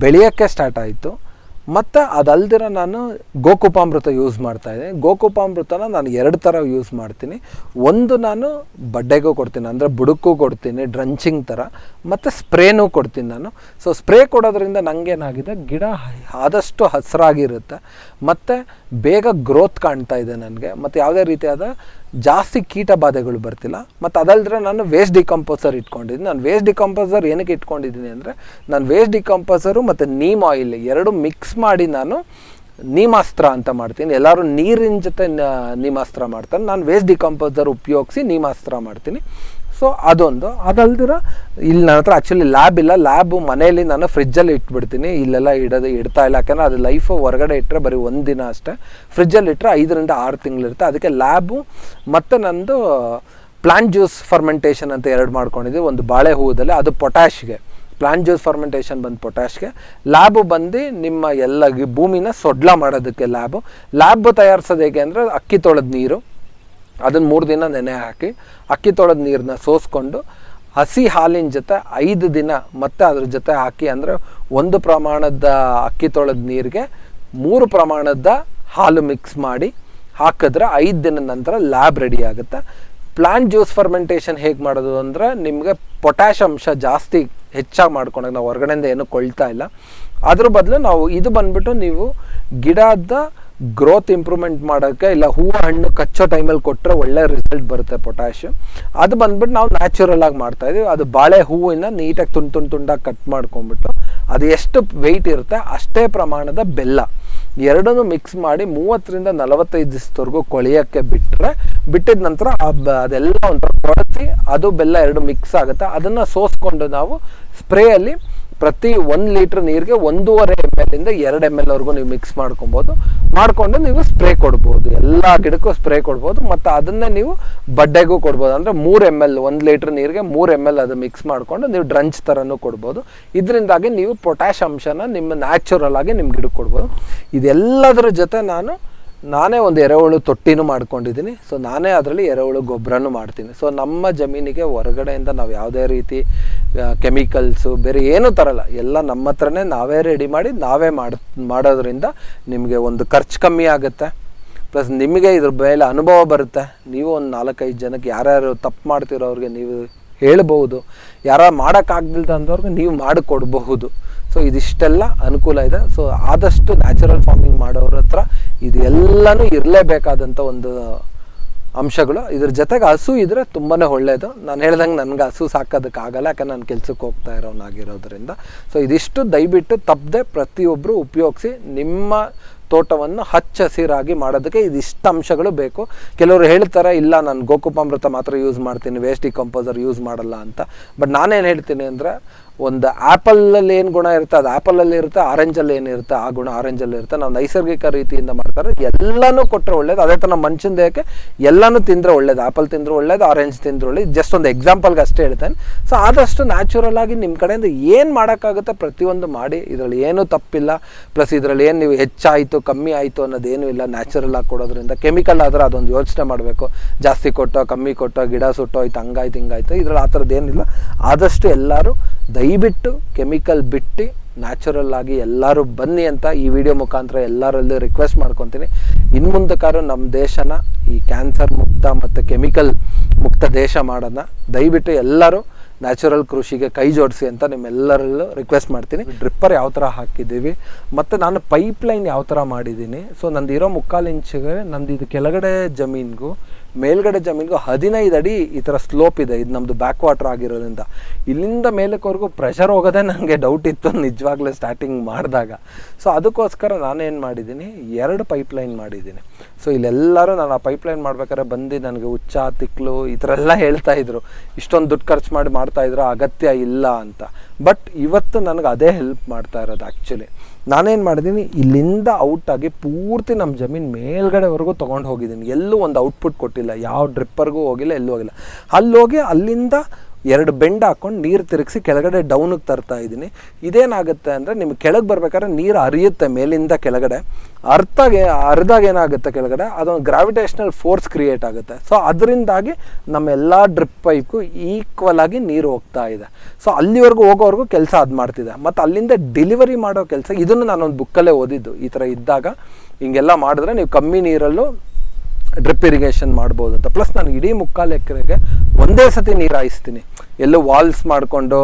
ಬೆಳೆಯೋಕ್ಕೆ ಸ್ಟಾರ್ಟ್ ಆಯಿತು. ಮತ್ತು ಅದಲ್ದಿರ ನಾನು ಗೋಕುಪಾಮೃತ ಯೂಸ್ ಮಾಡ್ತಾ ಇದ್ದೀನಿ. ಗೋಕುಪಾಮೃತನ ನಾನು ಎರಡು ಥರ ಯೂಸ್ ಮಾಡ್ತೀನಿ. ಒಂದು ನಾನು ಬಡ್ಡೆಗೂ ಕೊಡ್ತೀನಿ, ಅಂದರೆ ಬುಡಕ್ಕೂ ಕೊಡ್ತೀನಿ, ಡ್ರಂಚಿಂಗ್ ಥರ ಮತ್ತು ಸ್ಪ್ರೇನೂ ಕೊಡ್ತೀನಿ ನಾನು. ಸೊ ಸ್ಪ್ರೇ ಕೊಡೋದ್ರಿಂದ ನನಗೇನಾಗಿದೆ ಗಿಡ ಆದಷ್ಟು ಹಸಿರಾಗಿರುತ್ತೆ. ಮತ್ತು ಬೇಗ ಗ್ರೋತ್ ಕಾಣ್ತಾ ಇದೆ ನನಗೆ. ಮತ್ತು ಯಾವುದೇ ರೀತಿಯಾದ ಜಾಸ್ತಿ ಕೀಟ ಬಾಧೆಗಳು ಬರ್ತಿಲ್ಲ. ಮತ್ತು ಅದಲ್ದ್ರೆ ನಾನು ವೇಸ್ಟ್ ಡಿಕಂಪೋಸರ್ ಇಟ್ಕೊಂಡಿದ್ದೀನಿ. ನಾನು ವೇಸ್ಟ್ ಡಿಕಂಪೋಸರ್ ಏನಕ್ಕೆ ಇಟ್ಕೊಂಡಿದ್ದೀನಿ ಅಂದರೆ, ನಾನು ವೇಸ್ಟ್ ಡಿಕಂಪೋಸರು ಮತ್ತು ನೀಮ್ ಆಯಿಲ್ ಎರಡು ಮಿಕ್ಸ್ ಮಾಡಿ ನಾನು ನೀಮಾಸ್ತ್ರ ಅಂತ ಮಾಡ್ತೀನಿ. ಎಲ್ಲರೂ ನೀರಿನ ಜೊತೆ ನೀಮಾಸ್ತ್ರ ಮಾಡ್ತಾರೆ. ನಾನು ವೇಸ್ಟ್ ಡಿಕಂಪೋಸರ್ ಉಪಯೋಗಿಸಿ ನೀಮಾಸ್ತ್ರ ಮಾಡ್ತೀನಿ. ಸೊ ಅದೊಂದು. ಅದಲ್ದಿರ ಇಲ್ಲಿ ನನ್ನ ಹತ್ರ ಆ್ಯಕ್ಚುಲಿ ಲ್ಯಾಬ್ ಇಲ್ಲ. ಲ್ಯಾಬು ಮನೆಯಲ್ಲಿ ನಾನು ಫ್ರಿಜ್ಜಲ್ಲಿ ಇಟ್ಬಿಡ್ತೀನಿ. ಇಲ್ಲೆಲ್ಲ ಇಡೋದು ಇಡ್ತಾ ಇಲ್ಲ. ಯಾಕಂದರೆ ಅದು ಲೈಫು ಹೊರಗಡೆ ಇಟ್ಟರೆ ಬರೀ ಒಂದು ದಿನ ಅಷ್ಟೇ. ಫ್ರಿಜ್ಜಲ್ಲಿ ಇಟ್ಟರೆ ಐದರಿಂದ ಆರು ತಿಂಗಳಿರುತ್ತೆ. ಅದಕ್ಕೆ ಲ್ಯಾಬು ಮತ್ತು ನಂದು ಪ್ಲಾಂಟ್ ಜ್ಯೂಸ್ ಫರ್ಮೆಂಟೇಷನ್ ಅಂತ ಎರಡು ಮಾಡ್ಕೊಂಡಿದ್ದೀವಿ ಒಂದು ಬಾಳೆ ಹೂವುದಲ್ಲಿ ಅದು ಪೊಟ್ಯಾಶ್ಗೆ ಪ್ಲಾಂಟ್ ಜ್ಯೂಸ್ ಫರ್ಮೆಂಟೇಷನ್ ಬಂದು ಪೊಟ್ಯಾಶ್ಗೆ ಲ್ಯಾಬು ಬಂದು ನಿಮ್ಮ ಎಲ್ಲ ಭೂಮಿನ ಸೊಡ್ಲ ಮಾಡೋದಕ್ಕೆ ಲ್ಯಾಬು ಲ್ಯಾಬ್ ತಯಾರಿಸೋದು ಹೇಗೆ ಅಂದರೆ ಅಕ್ಕಿ ತೊಳೆದ ನೀರು. ಅದನ್ನು ಮೂರು ದಿನ ನೆನೆ ಹಾಕಿ, ಅಕ್ಕಿ ತೊಳೆದ ನೀರನ್ನ ಸೋಸ್ಕೊಂಡು, ಹಸಿ ಹಾಲಿನ ಜೊತೆ ಐದು ದಿನ ಮತ್ತೆ ಅದ್ರ ಜೊತೆ ಹಾಕಿ ಅಂದರೆ ಒಂದು ಪ್ರಮಾಣದ ಅಕ್ಕಿ ತೊಳೆದ ನೀರಿಗೆ ಮೂರು ಪ್ರಮಾಣದ ಹಾಲು ಮಿಕ್ಸ್ ಮಾಡಿ ಹಾಕಿದ್ರೆ ಐದು ದಿನದ ನಂತರ ಲ್ಯಾಬ್ ರೆಡಿ ಆಗುತ್ತೆ. ಪ್ಲಾಂಟ್ ಜ್ಯೂಸ್ ಫರ್ಮೆಂಟೇಷನ್ ಹೇಗೆ ಮಾಡೋದು ಅಂದರೆ ನಿಮಗೆ ಪೊಟ್ಯಾಶ್ ಅಂಶ ಜಾಸ್ತಿ ಹೆಚ್ಚಾಗಿ ಮಾಡ್ಕೊಂಡಾಗ ನಾವು ಹೊರಗಡೆಯಿಂದ ಏನು ಕೊಳ್ತಾ ಇಲ್ಲ. ಅದ್ರ ಬದಲು ನಾವು ಇದು ಬಂದ್ಬಿಟ್ಟು ನೀವು ಗಿಡದ ಗ್ರೋತ್ ಇಂಪ್ರೂವ್ಮೆಂಟ್ ಮಾಡೋಕ್ಕೆ ಇಲ್ಲ ಹೂವು ಹಣ್ಣು ಕಚ್ಚೋ ಟೈಮಲ್ಲಿ ಕೊಟ್ಟರೆ ಒಳ್ಳೆ ರಿಸಲ್ಟ್ ಬರುತ್ತೆ ಪೊಟ್ಯಾಶ್ ಅದು ಬಂದ್ಬಿಟ್ಟು ನಾವು ನ್ಯಾಚುರಲ್ ಆಗಿ ಮಾಡ್ತಾ ಇದೀವಿ. ಅದು ಬಾಳೆ ಹೂವಿನ ನೀಟಾಗಿ ತುಂಡು ತುಂಡು ತುಂಡಾಗಿ ಕಟ್ ಮಾಡ್ಕೊಂಡ್ಬಿಟ್ಟು ಅದು ಎಷ್ಟು ವೆಯ್ಟ್ ಇರುತ್ತೆ ಅಷ್ಟೇ ಪ್ರಮಾಣದ ಬೆಲ್ಲ. ಎರಡನ್ನೂ ಮಿಕ್ಸ್ ಮಾಡಿ ಮೂವತ್ತರಿಂದ ನಲವತ್ತೈದು ದಿವಸದವರೆಗೂ ಕೊಳೆಯೋಕ್ಕೆ ಬಿಟ್ಟರೆ ಬಿಟ್ಟಿದ ನಂತರ ಅದೆಲ್ಲ ಒಂಥರ ಕೊಳತಿ ಅದು ಬೆಲ್ಲ ಎರಡು ಮಿಕ್ಸ್ ಆಗುತ್ತೆ. ಅದನ್ನು ಸೋಸ್ಕೊಂಡು ನಾವು ಸ್ಪ್ರೇಯಲ್ಲಿ ಪ್ರತಿ ಒಂದು ಲೀಟ್ರ್ ನೀರಿಗೆ ಒಂದೂವರೆ ಎಂ ಎಲ್ ಇಂದ ಎರಡು ಎಂ ಎಲ್ ವರೆಗೂ ನೀವು ಮಿಕ್ಸ್ ಮಾಡ್ಕೊಬೋದು. ಮಾಡಿಕೊಂಡು ನೀವು ಸ್ಪ್ರೇ ಕೊಡ್ಬೋದು. ಎಲ್ಲ ಗಿಡಕ್ಕೂ ಸ್ಪ್ರೇ ಕೊಡ್ಬೋದು. ಮತ್ತು ಅದನ್ನೇ ನೀವು ಬಡ್ಡೆಗೂ ಕೊಡ್ಬೋದು. ಅಂದರೆ ಮೂರು ಎಂ ಎಲ್ ಒಂದು ಲೀಟ್ರ್ ನೀರಿಗೆ ಮೂರು ಎಂ ಎಲ್ ಅದು ಮಿಕ್ಸ್ ಮಾಡಿಕೊಂಡು ನೀವು ಡ್ರಂಚ್ ಥರನೂ ಕೊಡ್ಬೋದು. ಇದರಿಂದಾಗಿ ನೀವು ಪೊಟ್ಯಾಶ್ ಅಂಶನ ನಿಮ್ಮ ನ್ಯಾಚುರಲ್ ಆಗಿ ನಿಮ್ಮ ಗಿಡಕ್ಕೆ ಕೊಡ್ಬೋದು. ಇದೆಲ್ಲದರ ಜೊತೆ ನಾನು ನಾನೇ ಒಂದು ಎರೆಹುಳು ತೊಟ್ಟಿನೂ ಮಾಡ್ಕೊಂಡಿದ್ದೀನಿ. ಸೊ ನಾನೇ ಅದರಲ್ಲಿ ಎರೆಹುಳು ಗೊಬ್ಬರನೂ ಮಾಡ್ತೀನಿ. ಸೊ ನಮ್ಮ ಜಮೀನಿಗೆ ಹೊರಗಡೆಯಿಂದ ನಾವು ಯಾವುದೇ ರೀತಿ ಕೆಮಿಕಲ್ಸು ಬೇರೆ ಏನೂ ತರಲ್ಲ. ಎಲ್ಲ ನಮ್ಮ ಹತ್ರನೇ ನಾವೇ ರೆಡಿ ಮಾಡಿ, ನಾವೇ ಮಾಡಿ, ಮಾಡೋದ್ರಿಂದ ನಿಮಗೆ ಒಂದು ಖರ್ಚು ಕಮ್ಮಿ ಆಗುತ್ತೆ. ಪ್ಲಸ್ ನಿಮಗೆ ಇದ್ರ ಮೇಲೆ ಅನುಭವ ಬರುತ್ತೆ. ನೀವು ಒಂದು ನಾಲ್ಕೈದು ಜನಕ್ಕೆ ಯಾರ್ಯಾರು ತಪ್ಪು ಮಾಡ್ತಿರೋ ಅವ್ರಿಗೆ ನೀವು ಹೇಳ್ಬೋದು ಯಾರು ಮಾಡೋಕ್ಕಾಗ್ದಿಲ್ದ ಅಂದವ್ರಿಗೆ ನೀವು ಮಾಡಿಕೊಡ್ಬಹುದು. ಸೊ ಇದಿಷ್ಟೆಲ್ಲ ಅನುಕೂಲ ಇದೆ. ಸೊ ಆದಷ್ಟು ನ್ಯಾಚುರಲ್ ಫಾರ್ಮಿಂಗ್ ಮಾಡೋರ ಹತ್ರ ಇದು ಎಲ್ಲನೂ ಇರಲೇಬೇಕಾದಂಥ ಒಂದು ಅಂಶಗಳು. ಇದ್ರ ಜೊತೆಗೆ ಹಸು ಇದ್ರೆ ತುಂಬಾನೇ ಒಳ್ಳೆಯದು ನಾನು ಹೇಳ್ದಂಗೆ ನನಗೆ ಹಸು ಸಾಕೋದಕ್ಕಾಗಲ್ಲ, ಯಾಕಂದ್ರೆ ನಾನು ಕೆಲ್ಸಕ್ಕೆ ಹೋಗ್ತಾ ಇರೋನಾಗಿರೋದ್ರಿಂದ. ಸೊ ಇದಿಷ್ಟು ದಯವಿಟ್ಟು ತಪ್ಪದೆ ಪ್ರತಿಯೊಬ್ಬರು ಉಪಯೋಗಿಸಿ ನಿಮ್ಮ ತೋಟವನ್ನು ಹಚ್ಚ ಹಸಿರಾಗಿ ಮಾಡೋದಕ್ಕೆ ಇದಿಷ್ಟು ಅಂಶಗಳು ಬೇಕು. ಕೆಲವರು ಹೇಳ್ತಾರೆ, ಇಲ್ಲ, ನಾನು ಗೋಕುಪಾಮೃತ ಮಾತ್ರ ಯೂಸ್ ಮಾಡ್ತೀನಿ ವೇಸ್ಟ್ ಕಂಪೋಸರ್ ಯೂಸ್ ಮಾಡಲ್ಲ ಅಂತ. ಬಟ್ ನಾನೇನು ಹೇಳ್ತೀನಿ ಅಂದರೆ ಒಂದು ಆ್ಯಪಲಲ್ಲಿ ಏನು ಗುಣ ಇರುತ್ತೆ? ಅದು ಆ್ಯಪಲಲ್ಲಿ ಇರುತ್ತೆ, ಆರೆಂಜಲ್ಲಿ ಏನಿರುತ್ತೆ ಆ ಗುಣ ಆರೆಂಜಲ್ಲಿ ಇರುತ್ತೆ. ನಾವು ನೈಸರ್ಗಿಕ ರೀತಿಯಿಂದ ಮಾಡ್ತಾರೆ. ಎಲ್ಲನೂ ಕೊಟ್ಟರೆ ಒಳ್ಳೇದು. ಅದೇ ಥರ ಮನುಷ್ಯನ ದೇಹಕ್ಕೆ ಎಲ್ಲನೂ ತಿಂದರೆ ಒಳ್ಳೇದು. ಆ್ಯಪಲ್ ತಿಂದರೆ ಒಳ್ಳೇದು, ಆರೆಂಜ್ ತಿಂದರೆ ಒಳ್ಳೇದು. ಜಸ್ಟ್ ಒಂದು ಎಕ್ಸಾಂಪಲ್ಗೆ ಅಷ್ಟೇ ಹೇಳ್ತೇನೆ. ಸೊ ಆದಷ್ಟು ನ್ಯಾಚುರಲ್ ಆಗಿ ನಿಮ್ಮ ಕಡೆಯಿಂದ ಏನು ಮಾಡೋಕ್ಕಾಗುತ್ತೆ ಪ್ರತಿಯೊಂದು ಮಾಡಿ. ಇದರಲ್ಲಿ ಏನೂ ತಪ್ಪಿಲ್ಲ. ಪ್ಲಸ್ ಇದರಲ್ಲಿ ಏನು ನೀವು ಹೆಚ್ಚಾಯಿತು, ಕಮ್ಮಿ ಆಯಿತು ಅನ್ನೋದೇನೂ ಇಲ್ಲ. ನ್ಯಾಚುರಲ್ ಆಗಿ ಕೊಡೋದ್ರಿಂದ ಕೆಮಿಕಲ್ ಆದರೆ ಅದೊಂದು ಯೋಚನೆ ಮಾಡಬೇಕು. ಜಾಸ್ತಿ ಕೊಟ್ಟೋ, ಕಮ್ಮಿ ಕೊಟ್ಟೋ, ಗಿಡ ಸುಟ್ಟೋ ಆಯ್ತು ಹಂಗಾಯ್ತು, ಹಿಂಗಾಯ್ತು. ಇದ್ರಲ್ಲಿ ಆ ಥರದ್ದು ಏನಿಲ್ಲ. ಆದಷ್ಟು ಎಲ್ಲರೂ ದಯವಿಟ್ಟು ಕೆಮಿಕಲ್ ಬಿಟ್ಟು ನ್ಯಾಚುರಲ್ ಆಗಿ ಎಲ್ಲರೂ ಬನ್ನಿ ಅಂತ ಈ ವಿಡಿಯೋ ಮುಖಾಂತರ ಎಲ್ಲರಲ್ಲೂ ರಿಕ್ವೆಸ್ಟ್ ಮಾಡ್ಕೊತೀನಿ. ಇನ್ನು ಮುಂದಕ್ಕಾದ್ರೂ ನಮ್ಮ ದೇಶನ ಈ ಕ್ಯಾನ್ಸರ್ ಮುಕ್ತ ಮತ್ತು ಕೆಮಿಕಲ್ ಮುಕ್ತ ದೇಶ ಮಾಡೋಣ ದಯವಿಟ್ಟು ಎಲ್ಲರೂ ನ್ಯಾಚುರಲ್ ಕೃಷಿಗೆ ಕೈ ಜೋಡಿಸಿ ಅಂತ ನಿಮ್ಮೆಲ್ಲರಲ್ಲೂ ರಿಕ್ವೆಸ್ಟ್ ಮಾಡ್ತೀನಿ. ಡ್ರಿಪ್ಪರ್ ಯಾವ ಥರ ಹಾಕಿದ್ದೀವಿ, ಮತ್ತು ನಾನು ಪೈಪ್ ಲೈನ್ ಯಾವ ಥರ ಮಾಡಿದ್ದೀನಿ. ಸೊ ನಂದು ಇರೋ ಮುಕ್ಕಾಲು ಇಂಚಿಗೆ ನಂದು ಇದು ಕೆಳಗಡೆ ಜಮೀನಿಗೂ ಮೇಲ್ಗಡೆ ಜಮೀನಿಗೂ ಹದಿನೈದು ಅಡಿ ಈ ಥರ ಸ್ಲೋಪ್ ಇದೆ. ಇದು ನಮ್ಮದು ಬ್ಯಾಕ್ ವಾಟರ್ ಆಗಿರೋದ್ರಿಂದ. ಇಲ್ಲಿಂದ ಮೇಲಕ್ಕೆವರೆಗೂ ಪ್ರೆಷರ್ ಹೋಗೋದೇ ನನಗೆ ಡೌಟ್ ಇತ್ತು ನಿಜವಾಗ್ಲೂ ಸ್ಟಾರ್ಟಿಂಗ್ ಮಾಡಿದಾಗ. ಸೊ ಅದಕ್ಕೋಸ್ಕರ ನಾನೇನು ಮಾಡಿದ್ದೀನಿ? ಎರಡು ಪೈಪ್ ಲೈನ್ ಮಾಡಿದ್ದೀನಿ. ಸೊ ಇಲ್ಲೆಲ್ಲರೂ ನಾನು ಆ ಪೈಪ್ ಲೈನ್ ಮಾಡ್ಬೇಕಾದ್ರೆ ಬಂದು ನನಗೆ ಹುಚ್ಚ, ತಿಕ್ಲು ಈ ಥರ ಎಲ್ಲ ಹೇಳ್ತಾ ಇದ್ರು. ಇಷ್ಟೊಂದು ದುಡ್ಡು ಖರ್ಚು ಮಾಡಿ ಮಾಡ್ತಾ ಇದ್ರು, ಅಗತ್ಯ ಇಲ್ಲ ಅಂತ. ಬಟ್ ಇವತ್ತು ನನಗೆ ಅದೇ ಹೆಲ್ಪ್ ಮಾಡ್ತಾ ಇರೋದು ಆ್ಯಕ್ಚುಲಿ ನಾನೇನು ಮಾಡಿದ್ದೀನಿ ಇಲ್ಲಿಂದ ಔಟ್ ಆಗಿ ಪೂರ್ತಿ ನಮ್ಮ ಜಮೀನು ಮೇಲ್ಗಡೆವರೆಗೂ ತೊಗೊಂಡು ಹೋಗಿದ್ದೀನಿ ಎಲ್ಲೂ ಒಂದು ಔಟ್ಪುಟ್ ಕೊಟ್ಟಿಲ್ಲ. ಯಾವ ಡ್ರಿಪ್ಪರ್ಗೂ ಹೋಗಿಲ್ಲ, ಎಲ್ಲೂ ಹೋಗಿಲ್ಲ. ಅಲ್ಲೋಗಿ ಅಲ್ಲಿಂದ ಎರಡು ಬೆಂಡ್ ಹಾಕೊಂಡು ನೀರು ತಿರುಗಿಸಿ ಕೆಳಗಡೆ ಡೌನಿಗೆ ತರ್ತಾ ಇದ್ದೀನಿ. ಇದೇನಾಗುತ್ತೆ ಅಂದರೆ ನಿಮ್ಗೆ ಕೆಳಗೆ ಬರ್ಬೇಕಾದ್ರೆ ನೀರು ಹರಿಯುತ್ತೆ ಮೇಲಿಂದ ಕೆಳಗಡೆ. ಅರ್ಥಗೆ ಅರ್ಧಾಗ ಏನಾಗುತ್ತೆ ಕೆಳಗಡೆ? ಅದೊಂದು ಗ್ರಾವಿಟೇಷನಲ್ ಫೋರ್ಸ್ ಕ್ರಿಯೇಟ್ ಆಗುತ್ತೆ. ಸೊ ಅದರಿಂದಾಗಿ ನಮ್ಮೆಲ್ಲ ಡ್ರಿಪ್ ಪೈಪು ಈಕ್ವಲ್ ಆಗಿ ನೀರು ಹೋಗ್ತಾ ಇದೆ. ಸೊ ಅಲ್ಲಿವರೆಗೂ ಹೋಗೋವರೆಗೂ ಕೆಲಸ ಅದು ಮಾಡ್ತಿದೆ. ಮತ್ತು ಅಲ್ಲಿಂದ ಡೆಲಿವರಿ ಮಾಡೋ ಕೆಲಸ, ಇದನ್ನು ನಾನೊಂದು ಬುಕ್ಕಲ್ಲೇ ಓದಿದ್ದು ಈ ಥರ ಇದ್ದಾಗ. ಹಿಂಗೆಲ್ಲ ಮಾಡಿದ್ರೆ ನೀವು ಕಮ್ಮಿ ನೀರಲ್ಲೂ ಡ್ರಿಪ್ ಇರಿಗೇಷನ್ ಮಾಡ್ಬೋದು ಅಂತ. ಪ್ಲಸ್ ನಾನು ಇಡೀ ಮುಕ್ಕಾಲು ಎಕರೆಗೆ ಒಂದೇ ಸತಿ ನೀರು ಹಾಯಿಸ್ತೀನಿ. ಎಲ್ಲೂ ವಾಲ್ಸ್ ಮಾಡಿಕೊಂಡು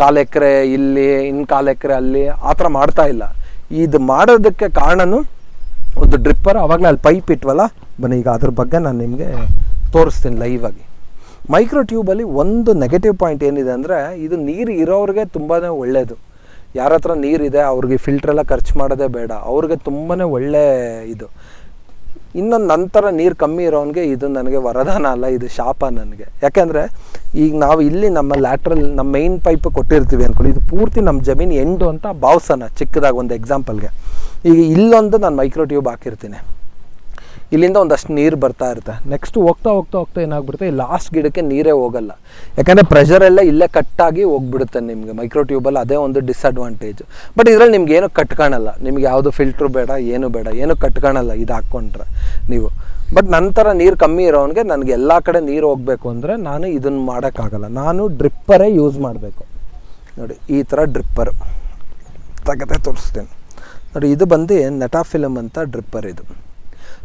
ಕಾಲು ಎಕರೆ ಇಲ್ಲಿ ಇನ್ನು ಕಾಲು ಎಕರೆ ಅಲ್ಲಿ ಆ ಥರ ಮಾಡ್ತಾ ಇಲ್ಲ. ಇದು ಮಾಡೋದಕ್ಕೆ ಕಾರಣನೂ ಒಂದು ಡ್ರಿಪ್ಪರ್ ಆವಾಗಲೇ ಅಲ್ಲಿ ಪೈಪ್ ಇಟ್ವಲ್ಲ? ಬನ್ನಿ, ಈಗ ಅದ್ರ ಬಗ್ಗೆ ನಾನು ನಿಮಗೆ ತೋರಿಸ್ತೀನಿ ಲೈವ್ ಆಗಿ. ಮೈಕ್ರೋ ಟ್ಯೂಬಲ್ಲಿ ಒಂದು ನೆಗೆಟಿವ್ ಪಾಯಿಂಟ್ ಏನಿದೆ ಅಂದರೆ, ಇದು ನೀರು ಇರೋರಿಗೆ ತುಂಬಾ ಒಳ್ಳೆಯದು ಯಾರ ಹತ್ರ ನೀರಿದೆ ಅವ್ರಿಗೆ ಫಿಲ್ಟ್ರೆಲ್ಲ ಖರ್ಚು ಮಾಡೋದೇ ಬೇಡ. ಅವ್ರಿಗೆ ತುಂಬಾ ಒಳ್ಳೆ ಇದು. ಇನ್ನೊಂದು ನಂತರ ನೀರು ಕಮ್ಮಿ ಇರೋನಿಗೆ ಇದು ನನಗೆ ವರದಾನ ಅಲ್ಲ, ಇದು ಶಾಪ ನನಗೆ. ಯಾಕೆಂದರೆ ಈಗ ನಾವು ಇಲ್ಲಿ ನಮ್ಮ ಲ್ಯಾಟ್ರಲ್ ನಮ್ಮ ಮೈನ್ ಪೈಪ್ ಕೊಟ್ಟಿರ್ತೀವಿ ಅಂದ್ಕೊಳ್ಳಿ ಇದು ಪೂರ್ತಿ ನಮ್ಮ ಜಮೀನು ಎಂಡು ಅಂತ ಭಾವ್ಸೋಣ ಚಿಕ್ಕದಾಗಿ ಒಂದು ಎಕ್ಸಾಂಪಲ್ಗೆ ಈಗ ಇಲ್ಲೊಂದು ನಾನು ಮೈಕ್ರೋ ಟ್ಯೂಬ್ ಹಾಕಿರ್ತೀನಿ. ಇಲ್ಲಿಂದ ಒಂದಷ್ಟು ನೀರು ಬರ್ತಾ ಇರುತ್ತೆ. ನೆಕ್ಸ್ಟ್ ಹೋಗ್ತಾ ಹೋಗ್ತಾ ಹೋಗ್ತಾ ಏನಾಗ್ಬಿಡುತ್ತೆ? ಲಾಸ್ಟ್ ಗಿಡಕ್ಕೆ ನೀರೇ ಹೋಗಲ್ಲ. ಯಾಕಂದರೆ ಪ್ರೆಷರ್ ಎಲ್ಲ ಇಲ್ಲೇ ಕಟ್ಟಾಗಿ ಹೋಗ್ಬಿಡುತ್ತೆ ನಿಮಗೆ. ಮೈಕ್ರೋ ಟ್ಯೂಬಲ್ಲಿ ಅದೇ ಒಂದು ಡಿಸ್ಅಡ್ವಾಂಟೇಜ್ ಬಟ್ ಇದರಲ್ಲಿ ನಿಮ್ಗೆ ಏನು ಕಟ್ಕೊಳಲ್ಲ ನಿಮ್ಗೆ ಯಾವುದು ಫಿಲ್ಟ್ರು ಬೇಡ, ಏನು ಬೇಡ, ಏನು ಕಟ್ಕೊಳಲ್ಲ ಇದು ಹಾಕ್ಕೊಂಡ್ರೆ ನೀವು. ಬಟ್ ನಂತರ ನೀರು ಕಮ್ಮಿ ಇರೋನಿಗೆ ನನಗೆ ಎಲ್ಲ ಕಡೆ ನೀರು ಹೋಗಬೇಕು ಅಂದರೆ ನಾನು ಇದನ್ನು ಮಾಡೋಕ್ಕಾಗಲ್ಲ. ನಾನು ಡ್ರಿಪ್ಪರೇ ಯೂಸ್ ಮಾಡಬೇಕು. ನೋಡಿ, ಈ ಥರ ಡ್ರಿಪ್ಪರ್ ತಗತೆ ತೋರಿಸ್ತೀನಿ. ನೋಡಿ, ಇದು ಬಂದು ನೆಟಾಫಿಲಮ್ ಅಂತ ಡ್ರಿಪ್ಪರ್ ಇದು.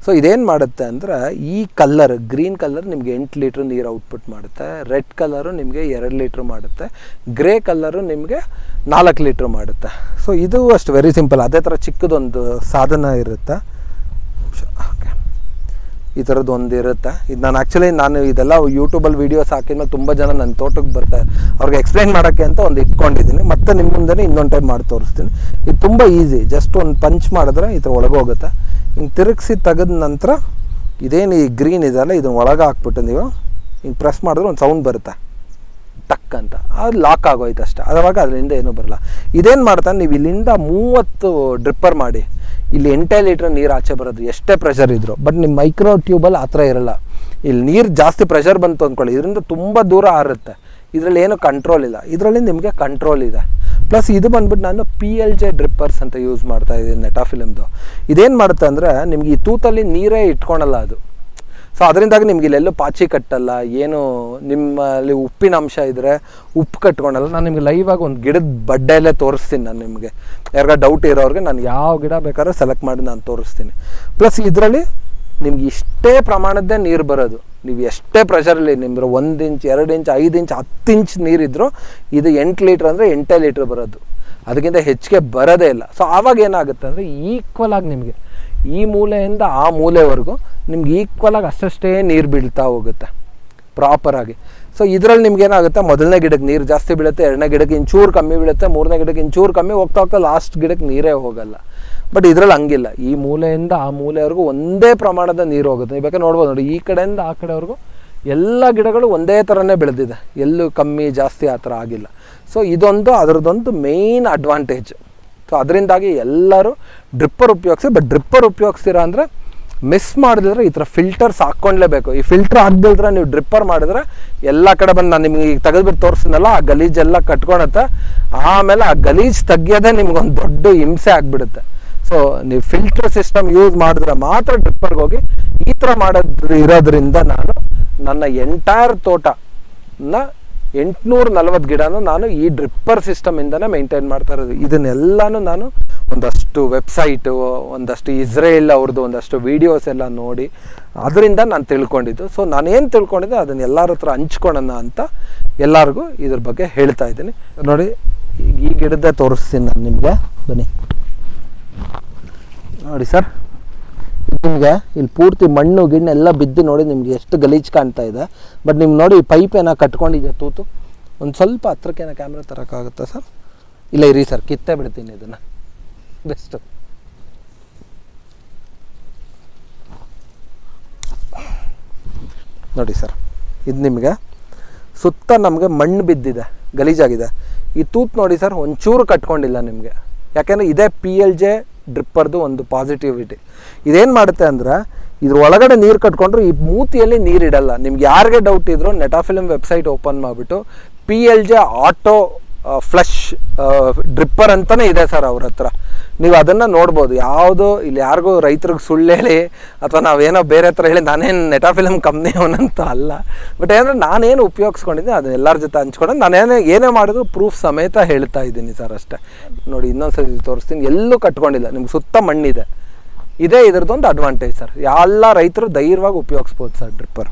ಸೊ ಇದೇನು ಮಾಡುತ್ತೆ ಅಂದರೆ ಈ ಕಲ್ಲರ್ ಗ್ರೀನ್ ಕಲ್ಲರ್ ನಿಮಗೆ ಎಂಟು ಲೀಟ್ರ್ ನೀರು ಔಟ್ಪುಟ್ ಮಾಡುತ್ತೆ ರೆಡ್ ಕಲರು ನಿಮಗೆ ಎರಡು ಲೀಟ್ರ್ ಮಾಡುತ್ತೆ ಗ್ರೇ ಕಲ್ಲರು ನಿಮಗೆ ನಾಲ್ಕು ಲೀಟ್ರ್ ಮಾಡುತ್ತೆ. ಸೊ ಇದು ಅಷ್ಟು ವೆರಿ ಸಿಂಪಲ್ ಅದೇ ಥರ ಚಿಕ್ಕದೊಂದು ಸಾಧನ ಇರುತ್ತೆ. ಓಕೆ. ಈ ಥರದ್ದು ಒಂದು ಇರುತ್ತೆ. ಇದು ನಾನು ಆ್ಯಕ್ಚುಲಿ ನಾನು ಇದೆಲ್ಲ ಯೂಟ್ಯೂಬಲ್ಲಿ ವೀಡಿಯೋಸ್ ಹಾಕಿದ್ಮೇಲೆ ತುಂಬ ಜನ ನನ್ನ ತೋಟಕ್ಕೆ ಬರ್ತಾರೆ. ಅವ್ರಿಗೆ ಎಕ್ಸ್ಪ್ಲೈನ್ ಮಾಡೋಕ್ಕೆ ಅಂತ ಒಂದು ಇಟ್ಕೊಂಡಿದ್ದೀನಿ. ಮತ್ತೆ ನಿಮ್ಮ ಮುಂದೆ ಇನ್ನೊಂದು ಟೈಮ್ ಮಾಡಿ ತೋರಿಸ್ತೀನಿ. ಇದು ತುಂಬ ಈಸಿ ಜಸ್ಟ್ ಒಂದು ಪಂಚ್ ಮಾಡಿದ್ರೆ ಈ ಥರ ಒಳಗೆ ಹೋಗುತ್ತೆ. ಹಿಂಗೆ ತಿರುಗಿಸಿ ತೆಗೆದ ನಂತರ ಇದೇನು ಈ ಗ್ರೀನ್ ಇದೆಯಲ್ಲ, ಇದನ್ನ ಒಳಗೆ ಹಾಕ್ಬಿಟ್ಟು ನೀವು ಹಿಂಗೆ ಪ್ರೆಸ್ ಮಾಡಿದ್ರೆ ಒಂದು ಸೌಂಡ್ ಬರುತ್ತೆ. ಟಕ್ ಅಂತ. ಅದು ಲಾಕ್ ಆಗೋಯ್ತು ಅಷ್ಟೇ. ಅವಾಗ ಅದರಿಂದ ಏನೂ ಬರಲ್ಲ. ಇದೇನು ಮಾಡ್ತಾನೆ, ನೀವು ಇಲ್ಲಿಂದ ಮೂವತ್ತು ಡ್ರಿಪ್ಪರ್ ಮಾಡಿ. ಇಲ್ಲಿ ಎಂಟೇ ಲೀಟ್ರ್ ನೀರು ಆಚೆ ಬರೋದು ಎಷ್ಟೇ ಪ್ರೆಷರ್ ಇದ್ರು. ಬಟ್ ನಿಮ್ಮ ಮೈಕ್ರೋ ಟ್ಯೂಬಲ್ಲಿ ಆ ಥರ ಇರಲ್ಲ. ಇಲ್ಲಿ ನೀರು ಜಾಸ್ತಿ ಪ್ರೆಷರ್ ಬಂತು ಅಂದ್ಕೊಳ್ಳಿ ಇದರಿಂದ ತುಂಬ ದೂರ ಹಾರುತ್ತೆ ಇದರಲ್ಲಿ ಏನು ಕಂಟ್ರೋಲ್ ಇಲ್ಲ. ಇದರಲ್ಲಿ ನಿಮಗೆ ಕಂಟ್ರೋಲ್ ಇದೆ. ಪ್ಲಸ್ ಇದು ಬಂದ್ಬಿಟ್ಟು ನಾನು ಪಿ ಎಲ್ ಜೆ ಡ್ರಿಪ್ಪರ್ಸ್ ಅಂತ ಯೂಸ್ ಮಾಡ್ತಾ ಇದ್ದೀನಿ ನೆಟಾಫಿಲಮ್ದು ಇದೇನು ಮಾಡುತ್ತೆ ಅಂದರೆ ನಿಮ್ಗೆ ಈ ತೂತಲ್ಲಿ ನೀರೇ ಇಟ್ಕೊಳಲ್ಲ ಅದು. ಸೊ ಅದರಿಂದಾಗಿ ನಿಮ್ಗೆ ಇಲ್ಲೆಲ್ಲೂ ಪಾಚಿ ಕಟ್ಟಲ್ಲ, ಏನು ನಿಮ್ಮಲ್ಲಿ ಉಪ್ಪಿನ ಅಂಶ ಇದ್ದರೆ ಉಪ್ಪು ಕಟ್ಕೊಳಲ್ಲ. ನಾನು ನಿಮ್ಗೆ ಲೈವ್ ಆಗಿ ಒಂದು ಗಿಡದ ಬಡ್ಡೆಯಲ್ಲೇ ತೋರಿಸ್ತೀನಿ ನಾನು ನಿಮಗೆ. ಯಾರಿಗ ಡೌಟ್ ಇರೋರಿಗೆ ನಾನು ಯಾವ ಗಿಡ ಬೇಕಾದ್ರೂ ಸೆಲೆಕ್ಟ್ ಮಾಡಿ ನಾನು ತೋರಿಸ್ತೀನಿ. ಪ್ಲಸ್ ಇದರಲ್ಲಿ ನಿಮ್ಗೆ ಇಷ್ಟೇ ಪ್ರಮಾಣದ್ದೇ ನೀರು ಬರೋದು. ನೀವು ಎಷ್ಟೇ ಪ್ರೆಷರಲ್ಲಿ ನಿಮ್ದು ಒಂದು ಇಂಚ್, ಎರಡು ಇಂಚ್, ಐದು ಇಂಚ್, ಹತ್ತು ಇಂಚ್ ನೀರಿದ್ರು ಇದು ಎಂಟು ಲೀಟ್ರ್ ಅಂದರೆ ಎಂಟೇ ಲೀಟ್ರ್ ಬರೋದು. ಅದಕ್ಕಿಂತ ಹೆಚ್ಚಿಗೆ ಬರೋದೇ ಇಲ್ಲ. ಸೊ ಆವಾಗ ಏನಾಗುತ್ತೆ ಅಂದರೆ ಈಕ್ವಲ್ ಆಗಿ ನಿಮಗೆ ಈ ಮೂಲೆಯಿಂದ ಆ ಮೂಲೆವರೆಗೂ ನಿಮ್ಗೆ ಈಕ್ವಲ್ ಆಗಿ ಅಷ್ಟಷ್ಟೇ ನೀರು ಬೀಳ್ತಾ ಹೋಗುತ್ತೆ. ಪ್ರಾಪರಾಗಿ ಸೊ ಇದರಲ್ಲಿ ನಿಮ್ಗೆ ಏನಾಗುತ್ತೆ? ಮೊದಲನೇ ಗಿಡಕ್ಕೆ ನೀರು ಜಾಸ್ತಿ ಬೀಳುತ್ತೆ, ಎರಡನೇ ಗಿಡಕ್ಕೆ ಇಂಚೂರು ಕಮ್ಮಿ ಬೀಳುತ್ತೆ, ಮೂರನೇ ಗಿಡಕ್ಕೆ ಇಂಚೂರು ಕಮ್ಮಿ ಹೋಗ್ತಾ ಹೋಗ್ತಾ ಲಾಸ್ಟ್ ಗಿಡಕ್ಕೆ ನೀರೇ ಹೋಗಲ್ಲ. ಬಟ್ ಇದರಲ್ಲಿ ಹಂಗಿಲ್ಲ. ಈ ಮೂಲೆಯಿಂದ ಆ ಮೂಲೆಯವರೆಗೂ ಒಂದೇ ಪ್ರಮಾಣದ ನೀರು ಹೋಗುತ್ತೆ. ನೀವು ನೋಡ್ಬೋದು ನೋಡಿ, ಈ ಕಡೆಯಿಂದ ಆ ಕಡೆವರೆಗೂ ಎಲ್ಲ ಗಿಡಗಳು ಒಂದೇ ಥರನೇ ಬೆಳೆದಿದೆ. ಎಲ್ಲೂ ಕಮ್ಮಿ, ಜಾಸ್ತಿ ಆ ಥರ ಆಗಿಲ್ಲ. ಸೊ ಇದೊಂದು ಅದರದ್ದೊಂದು ಮೇಯ್ನ್ ಅಡ್ವಾಂಟೇಜ್ ಸೊ ಅದರಿಂದಾಗಿ ಎಲ್ಲರೂ ಡ್ರಿಪ್ಪರ್ ಉಪಯೋಗಿಸಿ ಬಟ್ ಡ್ರಿಪ್ಪರ್ ಉಪಯೋಗಿಸ್ತೀರಾ ಅಂದರೆ ಮಿಸ್ ಮಾಡಿದ್ರೆ ಈ ಥರ ಫಿಲ್ಟರ್ಸ್ ಹಾಕ್ಕೊಂಡ್ಲೇಬೇಕು. ಈ ಫಿಲ್ಟರ್ ಹಾಕ್ದಿಲ್ದ್ರೆ ನೀವು ಡ್ರಿಪ್ಪರ್ ಮಾಡಿದ್ರೆ ಎಲ್ಲ ಕಡೆ ಬಂದು ನಾನು ನಿಮ್ಗೆ ಈಗ ತೆಗೆದ್ಬಿಟ್ಟು ತೋರಿಸ್ತೀನಲ್ಲ ಆ ಗಲೀಜೆಲ್ಲ ಕಟ್ಕೊಳತ್ತೆ ಆಮೇಲೆ ಆ ಗಲೀಜ್ ತೆಗಿಯೋದೇ ನಿಮ್ಗೊಂದು ದೊಡ್ಡ ಹಿಂಸೆ ಆಗಿಬಿಡುತ್ತೆ. ಸೊ ನೀವು ಫಿಲ್ಟರ್ ಸಿಸ್ಟಮ್ ಯೂಸ್ ಮಾಡಿದ್ರೆ ಮಾತ್ರ ಡ್ರಿಪ್ಪರ್ಗೆ ಹೋಗಿ ಈ ಥರ ಮಾಡೋದು ಇರೋದ್ರಿಂದ ನಾನು ನನ್ನ ಎಂಟೈರ್ ತೋಟನ ಎಂಟುನೂರ ನಲ್ವತ್ತು ಗಿಡನ ನಾನು ಈ ಡ್ರಿಪ್ಪರ್ ಸಿಸ್ಟಮಿಂದನೇ ಮೇಂಟೈನ್ ಮಾಡ್ತಾ ಇರೋದು. ಇದನ್ನೆಲ್ಲನೂ ನಾನು ಒಂದಷ್ಟು ವೆಬ್ಸೈಟು ಒಂದಷ್ಟು ಇಸ್ರೇಲ್ ಅವ್ರದ್ದು ಒಂದಷ್ಟು ವೀಡಿಯೋಸ್ ಎಲ್ಲ ನೋಡಿ, ಅದರಿಂದ ನಾನು ತಿಳ್ಕೊಂಡಿದ್ದು. ಸೊ ನಾನೇನು ತಿಳ್ಕೊಂಡಿದ್ದೆ, ಅದನ್ನು ಎಲ್ಲರ ಹತ್ರ ಹಂಚ್ಕೊಳೋಣ ಅಂತ ಎಲ್ಲರಿಗೂ ಇದ್ರ ಬಗ್ಗೆ ಹೇಳ್ತಾ ಇದ್ದೀನಿ. ನೋಡಿ, ಈ ಗಿಡದ ತೋರಿಸ್ತೀನಿ ನಾನು ನಿಮಗೆ. ಬನ್ನಿ. ನೋಡಿ ಸರ್, ನಿಮಗೆ ಇಲ್ಲಿ ಪೂರ್ತಿ ಮಣ್ಣು, ಗಿಣ್ಣು ಎಲ್ಲ ಬಿದ್ದು ನೋಡಿ ನಿಮಗೆ ಎಷ್ಟು ಗಲೀಜ್ ಕಾಣ್ತಾ ಇದೆ. ಬಟ್ ನಿಮ್ಗೆ ನೋಡಿ ಪೈಪ್ ಏನೋ ಕಟ್ಕೊಂಡಿದೆ ತೂತು? ಒಂದು ಸ್ವಲ್ಪ ಹತ್ರಕ್ಕೆ ಏನೋ ಕ್ಯಾಮ್ರಾ ತರೋಕ್ಕಾಗುತ್ತಾ ಸರ್? ಇಲ್ಲ ಇರಿ ಸರ್, ಕಿತ್ತೇ ಬಿಡ್ತೀನಿ ಇದನ್ನು. ಬೆಸ್ಟು. ನೋಡಿ ಸರ್, ಇದು ನಿಮಗೆ ಸುತ್ತ ನಮಗೆ ಮಣ್ಣು ಬಿದ್ದಿದೆ, ಗಲೀಜಾಗಿದೆ. ಈ ತೂತ್ ನೋಡಿ ಸರ್, ಒಂಚೂರು ಕಟ್ಕೊಂಡಿಲ್ಲ ನಿಮಗೆ. ಯಾಕೆಂದರೆ ಇದೇ ಪಿ ಎಲ್ ಜೆ ಡ್ರಿಪ್ಪರ್ದು ಒಂದು ಪಾಸಿಟಿವಿಟಿ ಇದೇನು ಮಾಡುತ್ತೆ ಅಂದರೆ, ಇದ್ರ ಒಳಗಡೆ ನೀರು ಕಟ್ಕೊಂಡ್ರು ಈ ಮೂತಿಯಲ್ಲಿ ನೀರಿಡಲ್ಲ ನಿಮ್ಗೆ ಯಾರಿಗೆ ಡೌಟ್ ಇದ್ರು ನೆಟಾಫಿಲಮ್ ವೆಬ್ಸೈಟ್ ಓಪನ್ ಮಾಡಿಬಿಟ್ಟು P L J auto flush dripper ಅಂತಲೇ ಇದೆ ಸರ್ ಅವ್ರ ಹತ್ರ. ನೀವು ಅದನ್ನು ನೋಡ್ಬೋದು. ಯಾವುದು ಇಲ್ಲಿ ಯಾರಿಗೂ ರೈತರಿಗೆ ಸುಳ್ಳು ಹೇಳಿ ಅಥವಾ ನಾವೇನೋ ಬೇರೆ ಹತ್ರ ಹೇಳಿ ನಾನೇನು ನೆಟಾಫಿಲಮ್ ಕಂಪ್ನಿ ಅವನಂತ ಅಲ್ಲ. ಬಟ್ ಏನಂದ್ರೆ ನಾನೇನು ಉಪಯೋಗಿಸ್ಕೊಂಡಿದ್ದೀನಿ ಅದು ಎಲ್ಲರ ಜೊತೆ ಹಂಚ್ಕೊಂಡು ನಾನೇನೇ ಏನೇ ಮಾಡಿದ್ರು ಪ್ರೂಫ್ ಸಮೇತ ಹೇಳ್ತಾ ಇದ್ದೀನಿ ಸರ್ ಅಷ್ಟೇ. ನೋಡಿ ಇನ್ನೊಂದ್ಸರಿ ತೋರಿಸ್ತೀನಿ. ಎಲ್ಲೂ ಕಟ್ಕೊಂಡಿಲ್ಲ. ನಿಮ್ಗೆ ಸುತ್ತ ಮಣ್ಣಿದೆ. ಇದೇ ಇದ್ರದ್ದೊಂದು ಅಡ್ವಾಂಟೇಜ್ ಸರ್. ಎಲ್ಲ ರೈತರು ಧೈರ್ಯವಾಗಿ ಉಪಯೋಗಿಸ್ಬೋದು ಸರ್ ಡ್ರಿಪ್ಪರ್